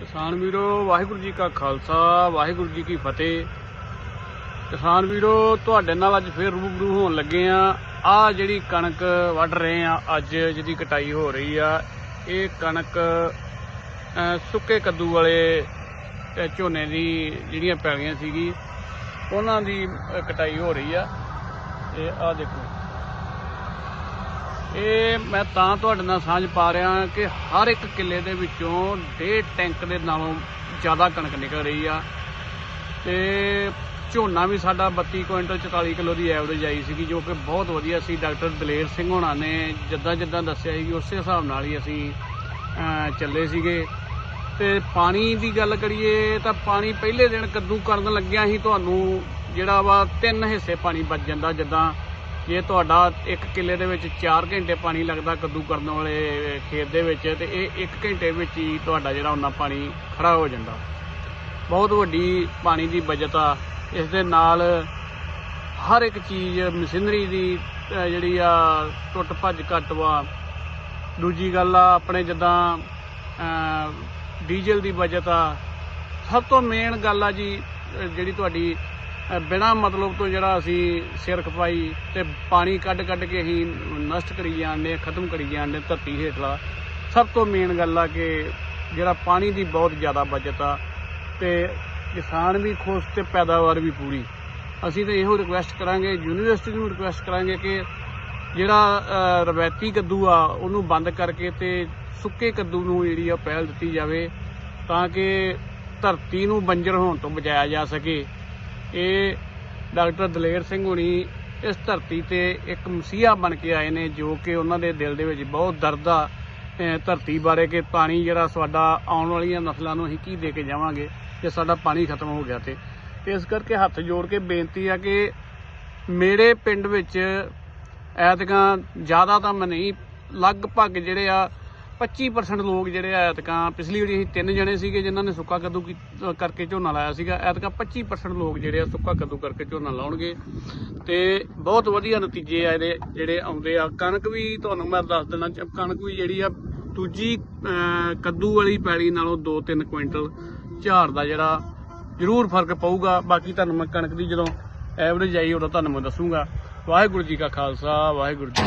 ਕਿਸਾਨ ਵੀਰੋ, ਵਾਹਿਗੁਰੂ ਜੀ ਕਾ ਖਾਲਸਾ, ਵਾਹਿਗੁਰੂ ਜੀ ਕੀ ਫਤਿਹ। ਕਿਸਾਨ ਵੀਰੋ, ਤੁਹਾਡੇ ਨਾਲ ਅੱਜ ਫੇਰ ਰੂਬਰੂ ਹੋਣ ਲੱਗੇ ਆ। ਆ ਜਿਹੜੀ ਕਣਕ ਵੱਢ ਰਹੇ ਆ, ਅੱਜ ਜਿਹਦੀ ਕਟਾਈ ਹੋ ਰਹੀ ਆ, ਇਹ ਕਣਕ ਸੁੱਕੇ ਕੱਦੂ ਵਾਲੇ ਝੋਨੇ ਦੀ ਜਿਹੜੀਆਂ ਪੈਲੀਆਂ ਸੀਗੀ, ਉਹਨਾਂ ਦੀ ਕਟਾਈ ਹੋ ਰਹੀ ਆ। ਤੇ ਆ ਦੇਖੋ। ਇਹ ਮੈਂ ਤਾਂ ਤੁਹਾਡੇ ਨਾਲ ਸਾਂਝ ਪਾ ਰਿਹਾ ਕਿ ਹਰ ਇੱਕ ਕਿੱਲੇ ਦੇ ਵਿੱਚੋਂ ਡੇਢ ਟੈਂਕ ਦੇ ਨਾਲੋਂ ਜ਼ਿਆਦਾ ਕਣਕ ਨਿਕਲ ਰਹੀ ਆ। ਤੇ ਝੋਨਾ ਵੀ ਸਾਡਾ 32 ਕੁਇੰਟਲ 44 ਕਿਲੋ ਦੀ ਐਵਰੇਜ ਆਈ ਸੀਗੀ, ਜੋ ਕਿ ਬਹੁਤ ਵਧੀਆ ਸੀ। ਡਾਕਟਰ ਦਲੇਰ ਸਿੰਘ ਹੋਣਾ ਨੇ ਜਿੱਦਾਂ ਜਿੱਦਾਂ ਦੱਸਿਆ ਸੀ ਉਸੇ ਹਿਸਾਬ ਨਾਲ ਹੀ ਅਸੀਂ ਚੱਲੇ ਸੀਗੇ। ਤੇ ਪਾਣੀ ਦੀ ਗੱਲ ਕਰੀਏ ਤਾਂ ਪਾਣੀ ਪਹਿਲੇ ਦਿਨ ਕੱਦੂ ਕਰਨ ਲੱਗਿਆ ਸੀ, ਤੁਹਾਨੂੰ ਜਿਹੜਾ ਵਾ ਤਿੰਨ ਹਿੱਸੇ ਪਾਣੀ ਬਚ ਜਾਂਦਾ ਜਿੱਦਾਂ ਜੇ ਤੁਹਾਡਾ ਇੱਕ ਕਿੱਲੇ ਦੇ ਵਿੱਚ 4 ਘੰਟੇ ਪਾਣੀ ਲੱਗਦਾ ਕੱਦੂ ਕਰਨ ਵਾਲੇ ਖੇਤ ਦੇ ਵਿੱਚ ਤੇ ਇਹ 1 ਘੰਟੇ ਵਿੱਚ ਹੀ ਤੁਹਾਡਾ ਜਿਹੜਾ ਉਹਨਾਂ ਪਾਣੀ ਖੜਾ ਹੋ ਜਾਂਦਾ। ਬਹੁਤ ਵੱਡੀ ਪਾਣੀ ਦੀ ਬਚਤ ਆ। ਇਸ ਦੇ ਨਾਲ ਹਰ ਇੱਕ ਚੀਜ਼, ਮਸ਼ੀਨਰੀ ਦੀ ਜਿਹੜੀ ਆ, ਟੁੱਟ ਭੱਜ ਘੱਟ ਵਾ। ਦੂਜੀ ਗੱਲ ਆ, ਆਪਣੇ ਜਿੱਦਾਂ ਡੀਜ਼ਲ ਦੀ ਬਚਤ ਆ। ਸਭ ਤੋਂ ਮੇਨ ਗੱਲ ਆ ਜੀ, ਜਿਹੜੀ ਤੁਹਾਡੀ ਬਿਨਾਂ ਮਤਲਬ ਤੋਂ ਜਿਹੜਾ ਅਸੀਂ ਸਿਰ ਖਪਾਈ ਤੇ ਪਾਣੀ ਕੱਢ ਕੱਢ ਕੇ ਅਸੀਂ ਨਸ਼ਟ ਕਰੀ ਜਾਂਦੇ, ਖਤਮ ਕਰੀ ਜਾਂਦੇ ਧਰਤੀ ਹੇਠਲਾ। ਸਭ ਤੋਂ ਮੇਨ ਗੱਲ ਆ ਕਿ ਜਿਹੜਾ ਪਾਣੀ ਦੀ ਬਹੁਤ ਜ਼ਿਆਦਾ ਬਚਤ ਆ ਤੇ ਕਿਸਾਨ ਵੀ ਖੁਸ਼ ਤੇ ਪੈਦਾਵਾਰ ਵੀ ਪੂਰੀ। ਅਸੀਂ ਤਾਂ ਇਹੋ ਰਿਕੁਐਸਟ ਕਰਾਂਗੇ ਯੂਨੀਵਰਸਿਟੀ ਨੂੰ ਰਿਕੁਐਸਟ ਕਰਾਂਗੇ ਕਿ ਜਿਹੜਾ ਰਵਾਇਤੀ ਕੱਦੂ ਆ, ਉਹਨੂੰ ਬੰਦ ਕਰਕੇ ਤੇ ਸੁੱਕੇ ਕੱਦੂ ਨੂੰ ਜਿਹੜੀ ਆ ਪਹਿਲ ਦਿੱਤੀ ਜਾਵੇ ਤਾਂ ਕਿ ਧਰਤੀ ਨੂੰ ਬੰਜਰ ਹੋਣ ਤੋਂ ਬਚਾਇਆ ਜਾ ਸਕੇ। ਇਹ ਡਾਕਟਰ ਦਲੇਰ ਸਿੰਘ ਹੁਣੀ ਇਸ ਧਰਤੀ ਤੇ ਇੱਕ ਮਸੀਹਾ ਬਣ ਕੇ ਆਏ ਨੇ, ਜੋ ਕਿ ਉਹਨਾਂ ਦੇ ਦਿਲ ਦੇ ਵਿੱਚ ਬਹੁਤ ਦਰਦ ਆ। ਧਰਤੀ ਬਾਰੇ ਕਿ ਪਾਣੀ ਜਿਹੜਾ ਸਾਡਾ ਆਉਣ ਵਾਲੀਆਂ ਨਸਲਾਂ ਨੂੰ ਅਸੀਂ ਕੀ ਦੇ ਕੇ ਜਾਵਾਂਗੇ, ਜੇ ਸਾਡਾ ਪਾਣੀ ਖਤਮ ਹੋ ਗਿਆ ਤੇ। ਤੇ ਇਸ ਕਰਕੇ ਹੱਥ ਜੋੜ ਕੇ ਬੇਨਤੀ ਆ ਕਿ ਮੇਰੇ ਪਿੰਡ ਵਿੱਚ ਐਤਕਾਂ ਜ਼ਿਆਦਾ ਤਾਂ ਮੈਂ ਨਹੀਂ, ਲਗਭਗ ਜਿਹੜੇ ਆ 25% ਲੋਕ ਜਿਹੜੇ ਆ ਐਤਕਾਂ, ਪਿਛਲੀ ਵਾਰੀ ਅਸੀਂ ਤਿੰਨ ਜਣੇ ਸੀਗੇ ਜਿਨ੍ਹਾਂ ਨੇ ਸੁੱਕਾ ਕੱਦੂ ਕੀ- ਕਰਕੇ ਝੋਨਾ ਲਾਇਆ ਸੀਗਾ, ਐਤਕਾਂ 25% ਲੋਕ ਜਿਹੜੇ ਆ ਸੁੱਕਾ ਕੱਦੂ ਕਰਕੇ ਝੋਨਾ ਲਾਉਣਗੇ। ਤੇ ਬਹੁਤ ਵਧੀਆ ਨਤੀਜੇ ਆ ਇਹਦੇ, ਜਿਹੜੇ ਆਉਂਦੇ ਆ। ਕਣਕ ਵੀ ਤੁਹਾਨੂੰ ਮੈਂ ਦੱਸ ਦਿੰਦਾ ਕਣਕ ਵੀ ਜਿਹੜੀ ਆ, ਦੂਜੀ ਕੱਦੂ ਵਾਲੀ ਪੈਲੀ ਨਾਲੋਂ 2-3 ਕੁਇੰਟਲ ਝਾੜ ਦਾ ਜਿਹੜਾ ਜ਼ਰੂਰ ਫ਼ਰਕ ਪਊਗਾ। ਬਾਕੀ ਤੁਹਾਨੂੰ ਮੈਂ ਕਣਕ ਦੀ ਜਦੋਂ ਐਵਰੇਜ ਆਈ, ਉਦੋਂ ਤੁਹਾਨੂੰ ਮੈਂ ਦੱਸੂਗਾ। ਵਾਹਿਗੁਰੂ ਜੀ ਕਾ ਖਾਲਸਾ, ਵਾਹਿਗੁਰੂ ਜੀ